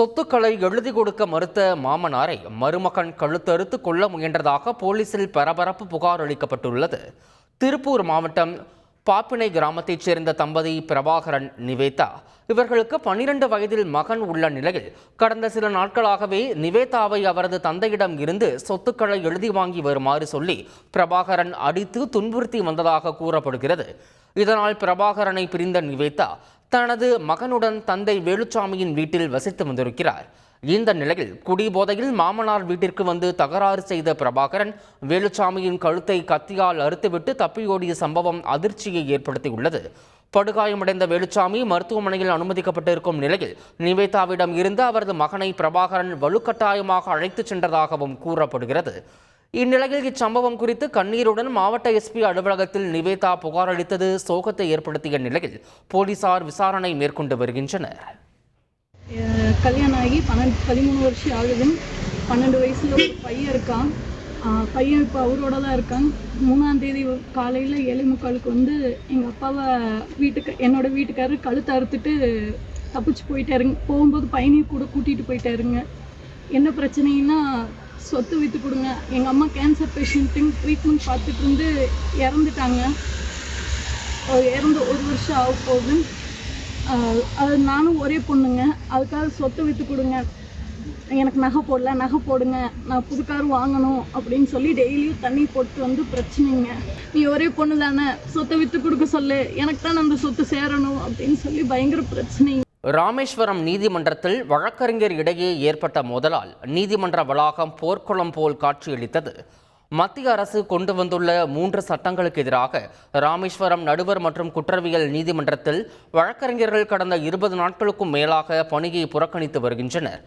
சொத்துக்களை எழுதி கொடுக்க மறுத்த மாமனாரை மருமகன் கழுத்தறுத்து கொல்ல முயன்றதாக போலீசில் பரபரப்பு புகார் அளிக்கப்பட்டுள்ளது. திருப்பூர் மாவட்டம் பாப்பினை கிராமத்தைச் சேர்ந்த தம்பதி பிரபாகரன் நிவேதா. இவர்களுக்கு பன்னிரண்டு வயதில் மகன் உள்ள நிலையில் கடந்த சில நாட்களாகவே நிவேதாவை அவரது தந்தையிடம் இருந்து சொத்துக்களை எழுதி வாங்கி வருமாறு சொல்லி பிரபாகரன் அடித்து துன்புறுத்தி வந்ததாக கூறப்படுகிறது. இதனால் பிரபாகரனை பிரிந்த நிவேதா தனது மகனுடன் தந்தை வேலுச்சாமியின் வீட்டில் வசித்து வந்திருக்கிறார். இந்த நிலையில் குடிபோதையில் மாமனார் வீட்டிற்கு வந்து தகராறு செய்த பிரபாகரன் வேலுச்சாமியின் கழுத்தை கத்தியால் அறுத்துவிட்டு தப்பியோடிய சம்பவம் அதிர்ச்சியை ஏற்படுத்தியுள்ளது. படுகாயமடைந்த வேலுச்சாமி மருத்துவமனையில் அனுமதிக்கப்பட்டிருக்கும் நிலையில் நிவேதாவிடம் இருந்து அவரது மகனை பிரபாகரன் வலுக்கட்டாயமாக அழைத்துச் சென்றதாகவும் கூறப்படுகிறது. இந்நிலையில் இச்சம்பவம் குறித்து கண்ணீருடன் மாவட்ட எஸ்பி அலுவலகத்தில் நிவேதா புகார் அளித்தது சோகத்தை ஏற்படுத்திய நிலையில் போலீசார் விசாரணை மேற்கொண்டு வருகின்றனர். கல்யாணம் ஆகி பன்னெண்டு பதிமூணு வருஷம் ஆகுது பன்னெண்டு வயசில் ஒரு பையன் இருக்கான். பையன் இப்போ அவரோட தான் இருக்கான். மூணாம் தேதி காலையில் ஏழை முக்காலுக்கு வந்து எங்கள் அப்பாவை வீட்டுக்கு என்னோட வீட்டுக்காரர் கழுத்தை அறுத்துட்டு தப்பிச்சு போயிட்டாருங்க. போகும்போது பையனையும் கூட கூட்டிகிட்டு போயிட்டாருங்க. என்ன பிரச்சனைன்னா சொத்து விற்று கொடுங்க. எங்கள் அம்மா கேன்சர் பேஷண்ட்டுங்க ட்ரீட்மெண்ட் பார்த்துட்டு இருந்து இறந்துட்டாங்க. இறந்து ஒரு வருஷம் ஆக போகுது. அது நானும் ஒரே பொண்ணுங்க. அதுக்காக சொத்தை விற்று கொடுங்க. எனக்கு நகை போடல நகை போடுங்க. நான் புது கார் வாங்கணும் அப்படின்னு சொல்லி டெய்லியும் தண்ணி போட்டு வந்து பிரச்சனைங்க. நீ ஒரே பொண்ணு தானே. சொத்தை விற்று கொடுக்க சொல்லு. எனக்கு தான் அந்த சொத்து சேரணும் அப்படின்னு சொல்லி பயங்கர பிரச்சனைங்க. ராமேஸ்வரம் நீதிமன்றத்தில் வழக்கறிஞர் இடையே ஏற்பட்ட மோதலால் நீதிமன்ற வளாகம் போர்க்குளம் போல் காட்சியளித்தது. மத்திய அரசு கொண்டு வந்துள்ள மூன்று சட்டங்களுக்கு எதிராக ராமேஸ்வரம் நடுவர் மற்றும் குற்றவியல் நீதிமன்றத்தில் வழக்கறிஞர்கள் கடந்த இருபது நாட்களுக்கும் மேலாக பணியை புறக்கணித்து வருகின்றனர்.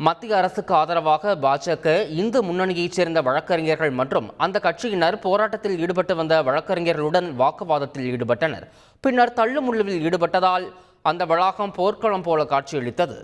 மத்திய அரசுக்கு ஆதரவாக பாஜக இந்து முன்னணியைச் சேர்ந்த வழக்கறிஞர்கள் மற்றும் அந்த கட்சியினர் போராட்டத்தில் ஈடுபட்டு வந்த வழக்கறிஞர்களுடன் வாக்குவாதத்தில் ஈடுபட்டனர். பின்னர் தள்ளுமுள்ளுவில் ஈடுபட்டதால் அந்த வளாகம் போர்க்களம் போல காட்சியளித்தது.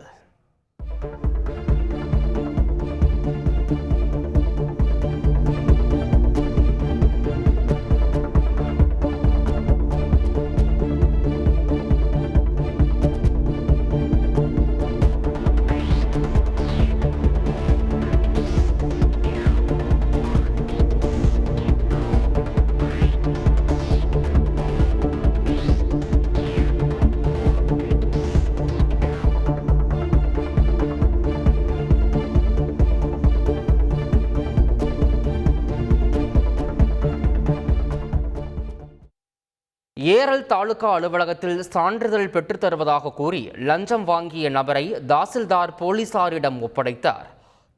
ஏரல் தாலுகா அலுவலகத்தில் சான்றிதழ் பெற்றுத்தருவதாக கூறி லஞ்சம் வாங்கிய நபரை தாசில்தார் போலீசாரிடம் ஒப்படைத்தார்.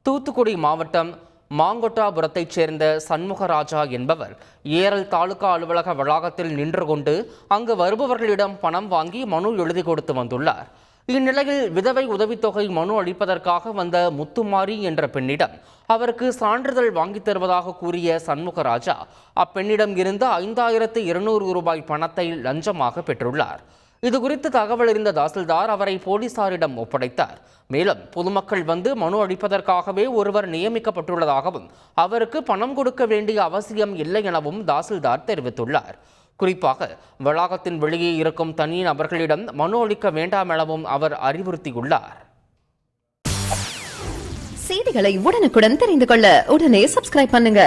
தூத்துக்குடி மாவட்டம் மாங்கொட்டாபுரத்தைச் சேர்ந்த சண்முகராஜா என்பவர் ஏரல் தாலுகா அலுவலக வளாகத்தில் நின்று கொண்டு அங்கு வருபவர்களிடம் பணம் வாங்கி மனு எழுதி கொடுத்து வந்துள்ளார். இந்நிலையில் விதவை உதவித்தொகை மனு அளிப்பதற்காக வந்த முத்துமாரி என்ற பெண்ணிடம் அவருக்கு சான்றிதழ் வாங்கித் தருவதாக கூறிய சண்முகராஜா அப்பெண்ணிடம் இருந்து ஐந்தாயிரத்து இருநூறு ரூபாய் பணத்தை லஞ்சமாக பெற்றுள்ளார். இது குறித்து தகவல் அறிந்த தாசில்தார் அவரை போலீசாரிடம் ஒப்படைத்தார். மேலும் பொதுமக்கள் வந்து மனு அளிப்பதற்காகவே ஒருவர் நியமிக்கப்பட்டுள்ளதாகவும் அவருக்கு பணம் கொடுக்க வேண்டிய அவசியம் இல்லை எனவும் தாசில்தார் தெரிவித்துள்ளார். குறிப்பாக வளாகத்தின் வெளியே இருக்கும் தனி நபர்களிடம் மனு அளிக்க வேண்டாம் எனவும் அவர் அறிவுறுத்தியுள்ளார். செய்திகளை உடனுக்குடன் தெரிந்து கொள்ள உடனே சப்ஸ்கிரைப் பண்ணுங்க.